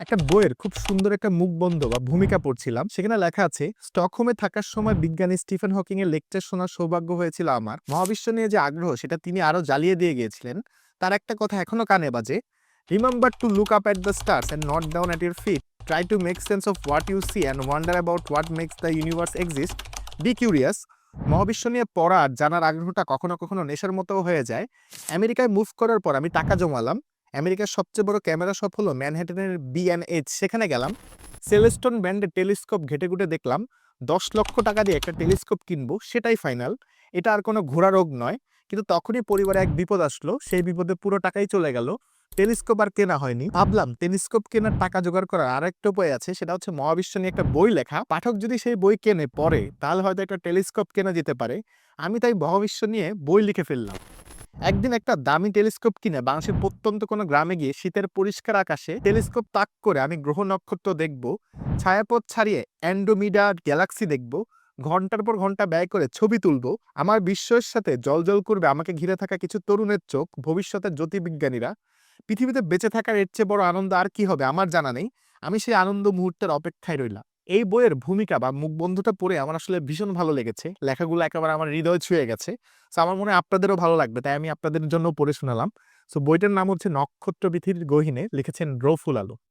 একটা বইয়ের খুব সুন্দর একটা মুখবন্ধ বা ভূমিকা পড়ছিলাম। সেখানে লেখা আছে, স্টকহোমে থাকার সময় বিজ্ঞানী স্টিফেন হকিং এর লেকচার শোনার সৌভাগ্য হয়েছিল আমার। মহাবিশ্ব নিয়ে যে আগ্রহ, সেটা তিনি আরও জ্বালিয়ে দিয়ে গিয়েছিলেন। তার একটা কথা এখনও কানে বাজে। Remember to look up at the stars and not down at your fit try to make sense of what you C and wonder about what makes the universe exist B curious মহাবিশ্ব নিয়ে পড়ার জানার আগ্রহটা কখনো কখনো নেশার মতো হয়ে যায়। আমেরিকায় মুভ করার পর আমি টাকা জমালাম। আমেরিকার সবচেয়ে বড় ক্যামেরা শপ হলো ম্যানহাটনের বিএনএইচ সেখানে গেলাম সেলেস্টন ব্র্যান্ডের টেলিস্কোপ ঘেটে ঘুটে দেখলাম, দশ লক্ষ টাকা দিয়ে একটা টেলিস্কোপ কিনবো, সেটাই ফাইনাল এটা আর কোনো ঘোড়া রোগ নয়, কিন্তু তখনই পরিবারে এক বিপদ আসলো, সেই বিপদে পুরো টাকাই চলে গেল। টেলিস্কোপ আর কেনা হয়নি। ভাবলাম টেলিস্কোপ কেনার টাকা জোগাড় করার আরেকটা উপায় আছে, সেটা হচ্ছে মহাবিশ্ব নিয়ে একটা বই লেখা। পাঠক যদি সেই বই কেনে পড়ে তাহলে হয়তো একটা টেলিস্কোপ কেনা যেতে পারে। আমি তাই মহাবিশ্ব নিয়ে বই লিখে ফেললাম। একদিন একটা দামি টেলিস্কোপ কিনে বাংলাদেশের প্রত্যন্ত কোনো গ্রামে গিয়ে শীতের পরিষ্কার আকাশে টেলিস্কোপ তাক করে আমি গ্রহ নক্ষত্র দেখব, ছায়াপথ ছাড়িয়ে অ্যান্ডোমিডা গ্যালাক্সি দেখব, ঘণ্টার পর ঘণ্টা ব্যয় করে ছবি তুলব, আমার বিশ্বের সাথে জলজল করবে আমাকে ঘিরে থাকা কিছু তরুণের চোখ, ভবিষ্যতের জ্যোতির্বিজ্ঞানীরা। পৃথিবীতে বেঁচে থাকার এর চেয়ে বড় আনন্দ আর কি হবে আমার জানা নেই, আমি সেই আনন্দ মুহূর্তের অপেক্ষায় রইলাম। এই বইয়ের ভূমিকা বা মুখবন্ধুটা পড়ে আমার আসলে ভীষণ ভালো লেগেছে। লেখাগুলো একেবারে আমার হৃদয় ছুঁয়ে গেছে। সো আমার মনে হয় আপনাদেরও ভালো লাগবে, তাই আমি আপনাদের জন্য পড়ে শোনালাম। সো বইটার নাম হচ্ছে নক্ষত্র পৃথিবীর গহিনে লিখেছেন রফুল আলো